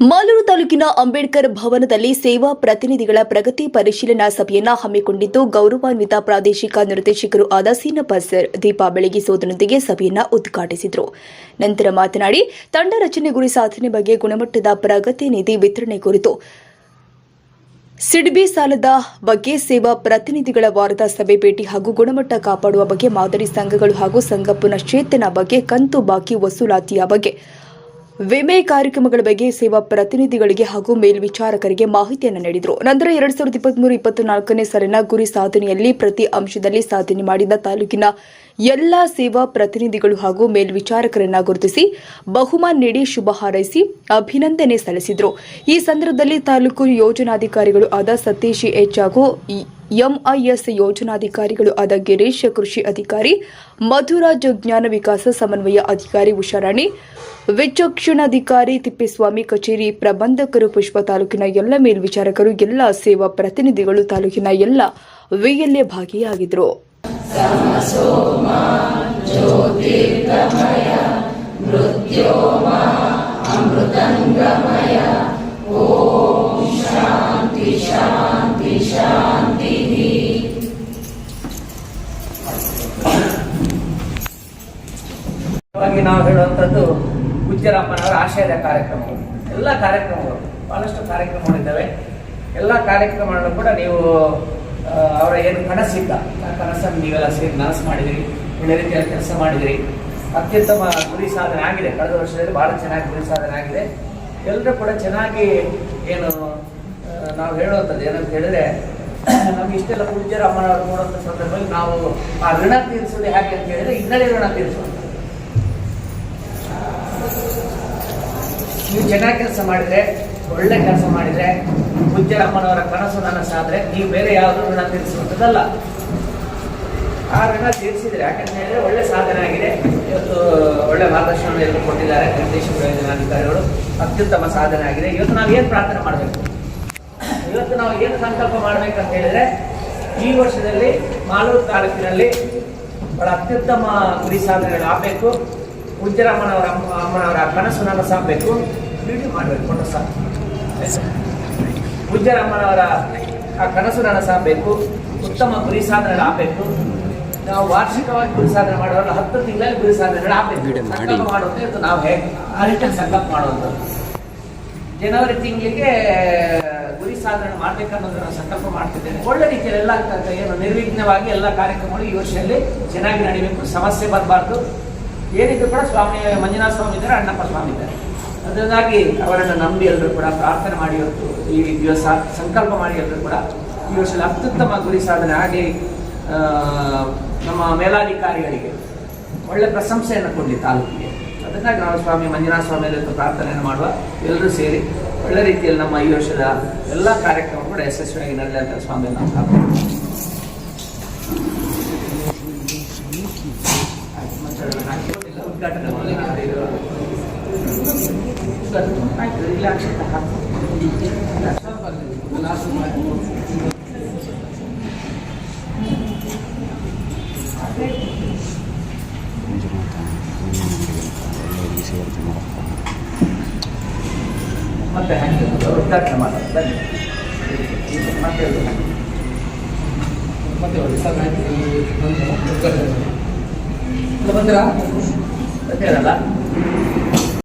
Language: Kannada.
ಮಾಲೂರು ತಾಲೂಕಿನ ಅಂಬೇಡ್ಕರ್ ಭವನದಲ್ಲಿ ಸೇವಾ ಪ್ರತಿನಿಧಿಗಳ ಪ್ರಗತಿ ಪರಿಶೀಲನಾ ಸಭೆಯನ್ನು ಹಮ್ಮಿಕೊಂಡಿದ್ದು, ಗೌರವಾನ್ವಿತ ಪ್ರಾದೇಶಿಕ ನಿರ್ದೇಶಕರು ಆದ ಸೀನಪ್ಪ ಸರ್ ದೀಪಾ ಬೆಳಗಿಸುವುದರೊಂದಿಗೆ ಸಭೆಯನ್ನು ಉದ್ಘಾಟಿಸಿದರು. ನಂತರ ಮಾತನಾಡಿ, ತಂಡ ರಚನೆ ಗುರಿ ಸಾಧನೆ ಬಗ್ಗೆ ಗುಣಮಟ್ಟದ ಪ್ರಗತಿ ನಿಧಿ ವಿತರಣೆ ಕುರಿತು ಸಿಡ್ಬಿ ಸಾಲದ ಬಗ್ಗೆ ಸೇವಾ ಪ್ರತಿನಿಧಿಗಳ ವಾರದ ಸಭೆ ಭೇಟಿ ಹಾಗೂ ಗುಣಮಟ್ಟ ಕಾಪಾಡುವ ಬಗ್ಗೆ ಮಾದರಿ ಸಂಘಗಳು ಹಾಗೂ ಸಂಘ ಪುನಶ್ಚೇತನ ಬಗ್ಗೆ ಕಂತು ಬಾಕಿ ವಸೂಲಾತಿಯ ಬಗ್ಗೆ ವಿಮೆ ಕಾರ್ಯಕ್ರಮಗಳ ಬಗ್ಗೆ ಸೇವಾ ಪ್ರತಿನಿಧಿಗಳಿಗೆ ಹಾಗೂ ಮೇಲ್ವಿಚಾರಕರಿಗೆ ಮಾಹಿತಿಯನ್ನು ನೀಡಿದರು. ನಂತರ ಎರಡ್ ಸಾವಿರದ ಇಪ್ಪತ್ಮೂರು ಇಪ್ಪತ್ನಾಲ್ಕನೇ ಸಾಲಿನ ಗುರಿ ಸಾಧನೆಯಲ್ಲಿ ಪ್ರತಿ ಅಂಶದಲ್ಲಿ ಸಾಧನೆ ಮಾಡಿದ ತಾಲೂಕಿನ ಎಲ್ಲಾ ಸೇವಾ ಪ್ರತಿನಿಧಿಗಳು ಹಾಗೂ ಮೇಲ್ವಿಚಾರಕರನ್ನ ಗುರುತಿಸಿ ಬಹುಮಾನ ನೀಡಿ ಶುಭ ಹಾರೈಸಿ ಅಭಿನಂದನೆ ಸಲ್ಲಿಸಿದರು. ಈ ಸಂದರ್ಭದಲ್ಲಿ ತಾಲೂಕು ಯೋಜನಾಧಿಕಾರಿಗಳು ಆದ ಸತೀಶ್ ಎಚ್ ಹಾಗೂ ಎಂಐಎಸ್ ಯೋಜನಾಧಿಕಾರಿಗಳು ಆದ ಗಿರೀಶ್ ಕೃಷಿ ಅಧಿಕಾರಿ, ಮಧುರಾಜ್ ಜ್ಞಾನ ವಿಕಾಸ ಸಮನ್ವಯ ಅಧಿಕಾರಿ ಉಷಾರಾಣಿ ವಿಚಕ್ಷಣಾಧಿಕಾರಿ ತಿಪ್ಪೇಸ್ವಾಮಿ ಕಚೇರಿ ಪ್ರಬಂಧಕರು ಪುಷ್ಪ ತಾಲೂಕಿನ ಎಲ್ಲ ಮೇಲ್ವಿಚಾರಕರು, ಎಲ್ಲ ಸೇವಾ ಪ್ರತಿನಿಧಿಗಳು ತಾಲೂಕಿನ ಎಲ್ಲ ವಿಎಲ್ಎ ಭಾಗಿಯಾಗಿದ್ದರು ನಾವು ಹೇಳುವಂಥದ್ದು ಗುಜ್ಜರಪ್ಪನವರ ಆಶಯದ ಕಾರ್ಯಕ್ರಮಗಳು. ಎಲ್ಲ ಕಾರ್ಯಕ್ರಮಗಳು, ಬಹಳಷ್ಟು ಕಾರ್ಯಕ್ರಮಗಳಿದ್ದಾವೆ. ಎಲ್ಲ ಕಾರ್ಯಕ್ರಮಗಳನ್ನು ಕೂಡ ನೀವು ಅವರ ಏನು ಕನಸಿದ್ದ ಆ ಕನಸನ್ನು ನೀವೆಲ್ಲ ಸೇರಿ ನನಸು ಮಾಡಿದಿರಿ, ಒಳ್ಳೆ ರೀತಿಯಲ್ಲಿ ಕೆಲಸ ಮಾಡಿದಿರಿ. ಅತ್ಯುತ್ತಮ ಗುರಿ ಸಾಧನೆ ಆಗಿದೆ. ಕಳೆದ ವರ್ಷದಲ್ಲಿ ಭಾಳ ಚೆನ್ನಾಗಿ ಗುರಿ ಸಾಧನೆ ಆಗಿದೆ. ಎಲ್ಲರೂ ಕೂಡ ಚೆನ್ನಾಗಿ ಏನು ನಾವು ಹೇಳುವಂಥದ್ದು ಏನಂತ ಹೇಳಿದ್ರೆ, ನಮ್ಗೆ ಇಷ್ಟೆಲ್ಲ ಪೂಜ್ಯರಮ್ಮನವರು ನೋಡುವಂಥ ಸಂದರ್ಭದಲ್ಲಿ ನಾವು ಆ ಋಣ ತೀರಿಸೋದು ಹೇಗೆ ಅಂತ ಹೇಳಿದ್ರೆ ಇನ್ನಡೆ ಋಣ ತೀರಿಸುವಂಥದ್ದು. ನೀವು ಚೆನ್ನಾಗಿ ಕೆಲಸ ಮಾಡಿದ್ರೆ, ಒಳ್ಳೆ ಕೆಲಸ ಮಾಡಿದ್ರೆ ಅಮ್ಮನವರ ಕನಸು ನನಸಾದ್ರೆ ನೀವು ಬೇರೆ ಯಾವುದೂ ಋಣ ತೀರಿಸುವಂಥದ್ದಲ್ಲ ಆ ಋಣ ತೀರಿಸಿದ್ರೆ, ಯಾಕಂತ ಹೇಳಿದ್ರೆ ಒಳ್ಳೆ ಸಾಧನೆ ಆಗಿದೆ. ಇವತ್ತು ಒಳ್ಳೆ ಮಾರ್ಗದರ್ಶನ ಎಲ್ಲರೂ ಕೊಟ್ಟಿದ್ದಾರೆ ನಿರ್ದೇಶ ಪ್ರಯೋಜನಾಧಿಕಾರಿಗಳು. ಅತ್ಯುತ್ತಮ ಸಾಧನೆ ಆಗಿದೆ. ಇವತ್ತು ನಾವು ಏನು ಪ್ರಾರ್ಥನೆ ಮಾಡಬೇಕು? ಇವತ್ತು ನಾವು ಏನು ಸಂಕಲ್ಪ ಮಾಡ್ಬೇಕಂತ ಹೇಳಿದ್ರೆ, ಈ ವರ್ಷದಲ್ಲಿ ಮಾಲೂರು ತಾಲೂಕಿನಲ್ಲಿ ಬಹಳ ಅತ್ಯುತ್ತಮ ಗುರಿ ಸಾಧನೆಗಳು ಆಗಬೇಕು. ಉಜ್ಜರಮ್ಮನವರ ಅಮ್ಮ ಅಮ್ಮನವರ ಕನಸು ಸಾಕಬೇಕು ವಿಡಿಯೋ ಮಾಡಬೇಕು ಫೋಟೋ ಸಾಕು ಉಜ್ಜರಮ್ಮನವರ ಆ ಕನಸು ನನಸಾಗಬೇಕು ಉತ್ತಮ ಗುರಿ ಸಾಧನೆ ಆಗಬೇಕು. ನಾವು ವಾರ್ಷಿಕವಾಗಿ ಗುರಿ ಸಾಧನೆ ಮಾಡುವಾಗ ಹತ್ತು ತಿಂಗಳಲ್ಲಿ ಗುರಿ ಸಾಧನೆ ಆಗಬೇಕು. ಸಂಕಲ್ಪ ಮಾಡೋದು ನಾವು ಹೇಗೆ? ಆ ರೀತಿಯಲ್ಲಿ ಸಂಕಲ್ಪ ಮಾಡುವಂಥದ್ದು. ಜನವರಿ ತಿಂಗಳಿಗೆ ಗುರಿ ಸಾಧನೆ ಮಾಡ್ಬೇಕನ್ನೋದನ್ನ ನಾವು ಸಂಕಲ್ಪ ಮಾಡ್ತಿದ್ದೇನೆ ಒಳ್ಳೆ ರೀತಿಯಲ್ಲಿ ಎಲ್ಲ ಏನು ನಿರ್ವಿಘ್ನವಾಗಿ ಎಲ್ಲ ಕಾರ್ಯಕ್ರಮಗಳು ಈ ವರ್ಷದಲ್ಲಿ ಚೆನ್ನಾಗಿ ನಡಿಬೇಕು. ಸಮಸ್ಯೆ ಬರಬಾರ್ದು. ಏನಿದ್ರು ಕೂಡ ಸ್ವಾಮಿ, ಮಂಜುನಾಥ ಸ್ವಾಮಿ ಇದ್ದಾರೆ, ಅಣ್ಣಪ್ಪ ಸ್ವಾಮಿ ಇದ್ದಾರೆ. ಅದರಿಂದಾಗಿ ಅವರನ್ನು ನಂಬಿ ಎಲ್ಲರೂ ಕೂಡ ಪ್ರಾರ್ಥನೆ ಮಾಡಿ ಇವತ್ತು ಈ ದಿವಸ ಸಂಕಲ್ಪ ಮಾಡಿ ಎಲ್ಲರೂ ಕೂಡ ಈ ವರ್ಷದ ಅತ್ಯುತ್ತಮ ಗುರಿ ಸಾಧನೆ. ಆಗಿ ನಮ್ಮ ಮೇಲಾಧಿಕಾರಿಗಳಿಗೆ ಒಳ್ಳೆ ಪ್ರಶಂಸೆಯನ್ನು ಕೊಡಲಿ ತಾಲೂಕಿಗೆ. ಅದಕ್ಕಾಗಿ ನಾವು ಸ್ವಾಮಿ, ಮಂಜುನಾಥ ಸ್ವಾಮಿ ಇವತ್ತು ಪ್ರಾರ್ಥನೆಯನ್ನು ಮಾಡುವ ಎಲ್ಲರೂ ಸೇರಿ ಒಳ್ಳೆ ರೀತಿಯಲ್ಲಿ ನಮ್ಮ ಈ ವರ್ಷದ ಎಲ್ಲ ಕಾರ್ಯಕ್ರಮ ಕೂಡ ಯಶಸ್ವಿಯಾಗಿ ನಡೆಯಲಿ ಅಂತ ಸ್ವಾಮಿ ನಾವು ಪ್ರಾರ್ಥನೆ ಮತ್ತೆ ಹಾಕಿಕೊಟ್ಟಿಲ್ಲ, ಉದ್ಘಾಟನೆ ಮಾಡಿ. ಬನ್ನಿ ಮತ್ತೆ. ಮತ್ತೆ ಒಳ್ಳೆ ಉದ್ಘಾಟನೆ ಬಂದಿರಾ ಬಂದಿರಲ್ಲ